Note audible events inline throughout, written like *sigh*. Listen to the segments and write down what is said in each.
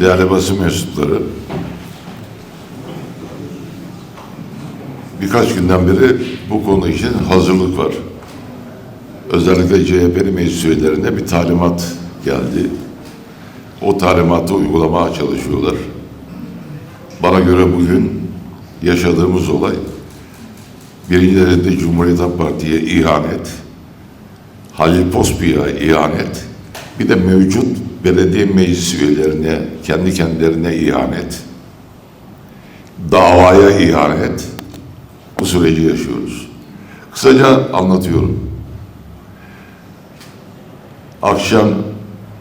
değerli basın mensupları, birkaç günden beri bu konu için hazırlık var. Özellikle CHP'li meclis üyelerine bir talimat geldi. O talimatı uygulamaya çalışıyorlar. Bana göre bugün yaşadığımız olay birinci Cumhuriyet Halk Parti'ye ihanet, Halil Pospi'ye ihanet, bir de mevcut belediye meclis üyelerine, kendi kendilerine ihanet, davaya ihanet, bu süreci yaşıyoruz. Kısaca anlatıyorum. Akşam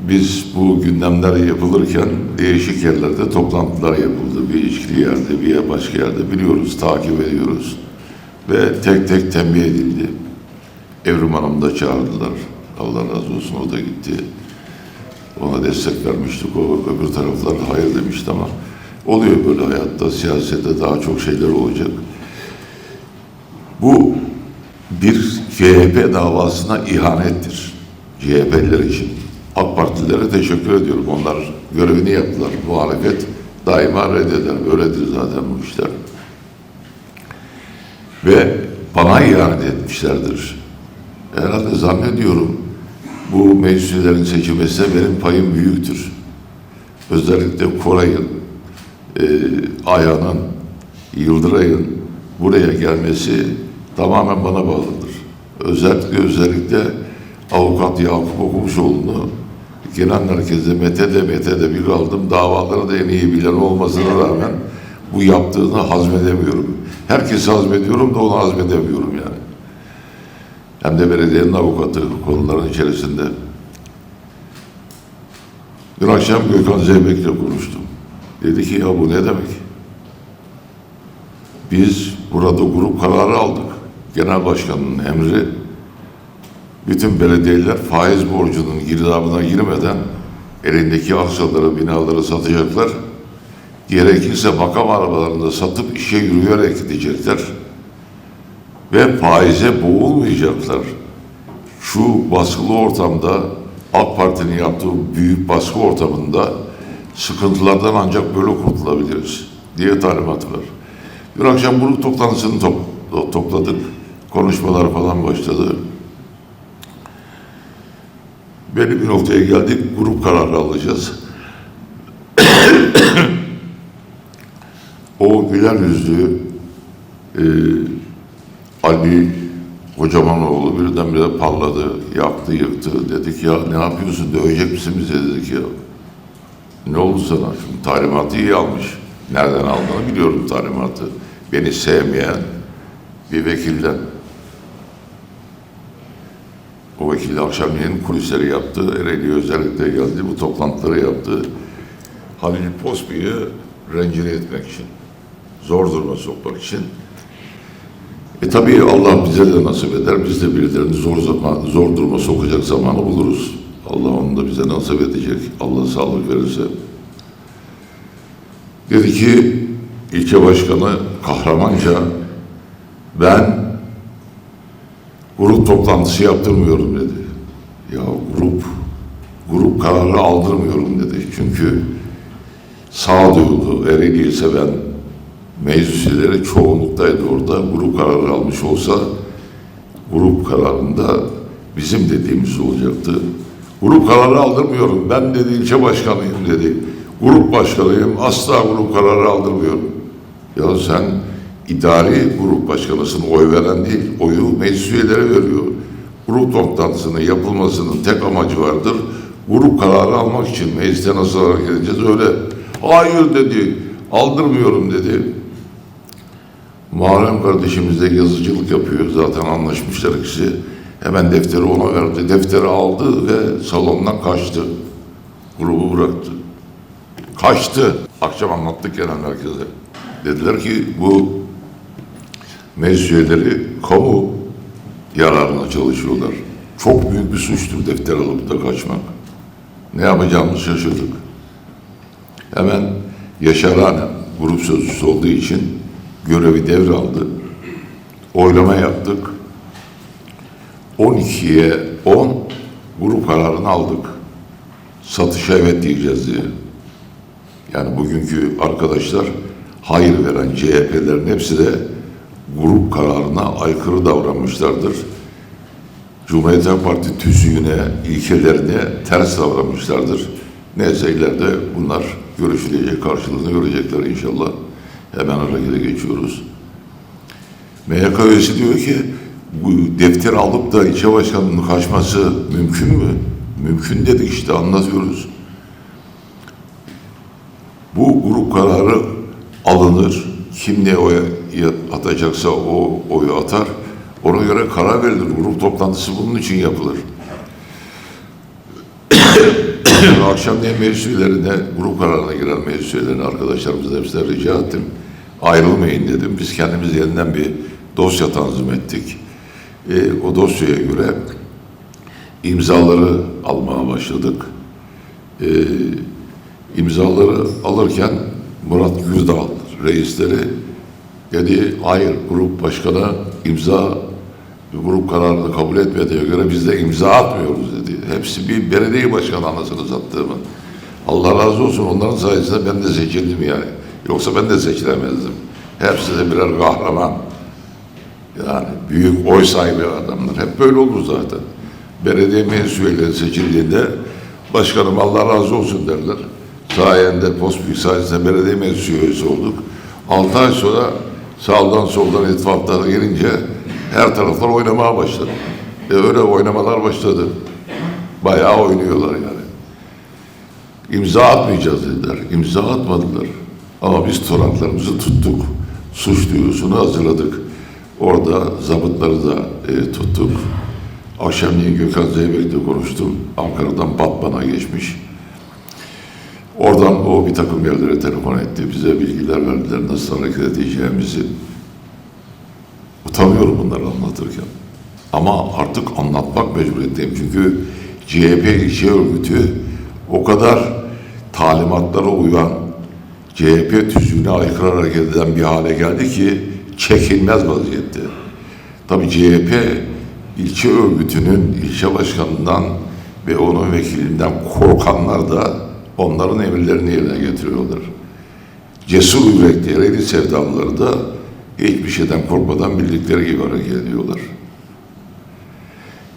biz bu gündemler yapılırken değişik yerlerde toplantılar yapıldı. Bir içkili yerde, bir başka yerde biliyoruz, takip ediyoruz. Ve tek tek tembih edildi. Evrim Hanım da çağırdılar. Allah razı olsun o da gitti. Ona destek vermiştik. O öbür taraflar hayır demişti ama oluyor böyle hayatta, siyasette daha çok şeyler olacak. Bu bir CHP davasına ihanettir. CHP'liler için. AK Partililere teşekkür ediyorum. Onlar görevini yaptılar. Muhalefet daima reddeder. Böyledir zaten bu işler. Ve bana ihanet etmişlerdir. Herhalde zannediyorum bu meclislerin seçilmesine benim payım büyüktür. Özellikle Koray'ın, e, Ayhan'ın, Yıldıray'ın buraya gelmesi tamamen bana bağlıdır. Özellikle özellikle avukat Yakup Okumuşoğlu'nu genel merkezde Mete'de Mete'de bir kaldım. Davaları da en iyi bilen olmasına rağmen bu yaptığını hazmedemiyorum. Herkesi hazmediyorum da onu hazmedemiyorum yani. Hem de belediyenin avukatı konuların içerisinde. Dün akşam Gökhan Zeybek'le konuştum. Dedi ki ya bu ne demek? Biz burada grup kararı aldık. Genel başkanın emri bütün belediyeler faiz borcunun girdabına girmeden elindeki arsaları, binaları satacaklar. Gerekirse makam arabalarında satıp işe yürüyerek gidecekler. Ve faize boğulmayacaklar. Şu baskılı ortamda AK Parti'nin yaptığı büyük baskı ortamında sıkıntılardan ancak böyle kurtulabiliriz diye talimat var. Bir akşam grup toplantısını top- topladık. Konuşmalar falan başladı. Belli bir noktaya geldik. Grup kararı alacağız. *coughs* o güler yüzlü e, Ali Kocamanoğlu birdenbire parladı, yaktı, yıktı. Dedik ya ne yapıyorsun, dövecek misin bize dedik ya. Ne oldu sana? Şimdi talimatı iyi almış. Nereden aldığını biliyorum talimatı. Beni sevmeyen bir vekilden. O vekil akşamleyin kulisleri yaptı. Ereğli özellikle geldi. Bu toplantıları yaptı. Halil Pospi'yi rencide etmek için. Zor duruma sokmak için. Tabii Allah bize de nasip eder. Biz de birilerini zor zaman, zor duruma sokacak zamanı buluruz. Allah onu da bize nasip edecek. Allah sağlık verirse. Dedi ki ilçe başkanı kahramanca ben grup toplantısı yaptırmıyorum dedi. Ya grup grup kararı aldırmıyorum dedi. Çünkü sağduyulu, Ereğli'yi seven meclisleri çoğunluktaydı orada. Grup kararı almış olsa grup kararında bizim dediğimiz olacaktı. Grup kararı aldırmıyorum. Ben dedi ilçe başkanıyım dedi. Grup başkanıyım. Asla grup kararı aldırmıyorum. Ya sen idari grup başkanısın. Oy veren değil. Oyu meclis üyeleri veriyor. Grup toplantısının yapılmasının tek amacı vardır. Grup kararı almak için mecliste nasıl hareket edeceğiz öyle. Hayır dedi. Aldırmıyorum dedi. Muharrem kardeşimiz de yazıcılık yapıyor. Zaten anlaşmışlar ikisi. Hemen defteri ona verdi. Defteri aldı ve salondan kaçtı. Grubu bıraktı. Kaçtı. Akşam anlattık genel merkeze. Dediler ki bu meclis üyeleri kamu yararına çalışıyorlar. Çok büyük bir suçtur defter alıp da kaçmak. Ne yapacağımızı şaşırdık. Hemen Yaşar Hanem grup sözcüsü olduğu için görevi devraldı. Oylama yaptık. 12'ye 10 grup kararını aldık. Satışa evet diyeceğiz diye. Yani bugünkü arkadaşlar hayır veren CHP'lerin hepsi de grup kararına aykırı davranmışlardır. Cumhuriyet Halk Parti tüzüğüne, ilkelerine ters davranmışlardır. Neyse ileride bunlar görüşülecek, karşılığını görecekler inşallah. Hemen harekete geçiyoruz. MYK üyesi diyor ki bu defteri alıp da ilçe başkanının kaçması mümkün mü? Mümkün dedik işte anlatıyoruz. Bu grup kararı alınır. Kim ne oy atacaksa o oyu atar. Ona göre karar verilir. Grup toplantısı bunun için yapılır. *coughs* Akşamleyin meclis üyelerine, grup kararına giren meclis üyelerine arkadaşlarımızla hepsine rica ettim. Ayrılmayın dedim. Biz kendimiz yeniden bir dosya tanzim ettik. Ee, o dosyaya göre imzaları almaya başladık. Ee, imzaları alırken Murat Güzdağ reisleri dedi hayır grup başkanı imza grup kararını kabul etmediğine göre biz de imza atmıyoruz dedi. Hepsi bir belediye başkanı anasını sattığımı. Allah razı olsun onların sayesinde ben de seçildim yani. Yoksa ben de seçilemezdim. Hepsi de birer kahraman. Yani büyük oy sahibi adamlar. Hep böyle olur zaten. Belediye meclis üyeleri seçildiğinde başkanım Allah razı olsun derler. Sayende Postbüyük sayesinde belediye meclis üyesi olduk. Altı ay sonra sağdan soldan ittifaklara gelince her taraflar oynamaya başladı. E öyle oynamalar başladı. Bayağı oynuyorlar yani. İmza atmayacağız dediler. İmza atmadılar. Ama biz turanlarımızı tuttuk. Suç duyurusunu hazırladık. Orada zabıtları da e, tuttuk. Akşamleyin Gökhan Zeybek'le konuştum. Ankara'dan Batman'a geçmiş. Oradan o bir takım yerlere telefon etti. Bize bilgiler verdiler nasıl hareket edeceğimizi. Utanıyorum bunları anlatırken. Ama artık anlatmak mecburiyetindeyim. Çünkü CHP ilçe örgütü o kadar talimatlara uyan, CHP tüzüğüne aykırı hareket eden bir hale geldi ki çekilmez vaziyette. Tabii CHP ilçe örgütünün ilçe başkanından ve onun vekilinden korkanlar da onların emirlerini yerine getiriyorlar. Cesur yürekli Ereğli sevdalıları da hiçbir şeyden korkmadan bildikleri gibi hareket ediyorlar.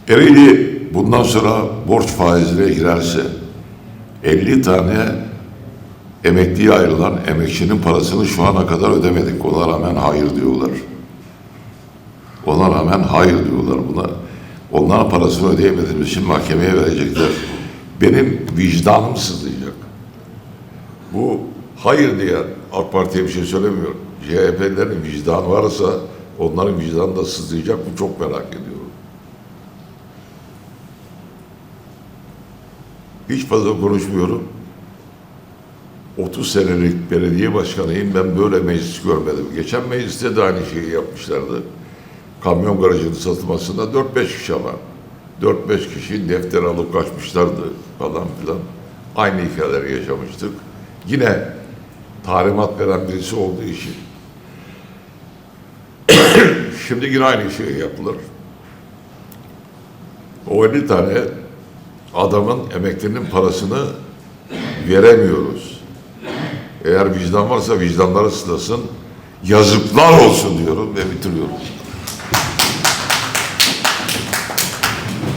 Ereğli bundan sonra borç faizine girerse 50 tane emekliye ayrılan emekçinin parasını şu ana kadar ödemedik. Ona rağmen hayır diyorlar. Ona rağmen hayır diyorlar buna. Onların parasını ödeyemediğimiz için mahkemeye verecekler. Benim vicdanım sızlayacak. Bu hayır diye AK Parti'ye bir şey söylemiyorum. CHP'lerin vicdanı varsa onların vicdanı da sızlayacak. Bu çok merak ediyorum. Hiç fazla konuşmuyorum. 30 senelik belediye başkanıyım. Ben böyle meclis görmedim. Geçen mecliste de aynı şeyi yapmışlardı. Kamyon garajının satılmasında 4-5 kişi ama. 4-5 kişi defter alıp kaçmışlardı falan filan. Aynı hikayeleri yaşamıştık. Yine talimat veren birisi olduğu için. *coughs* Şimdi yine aynı şey yapılır. O 50 tane adamın emeklinin parasını veremiyoruz. Eğer vicdan varsa vicdanları ıslasın. Yazıklar olsun diyorum ve bitiriyorum.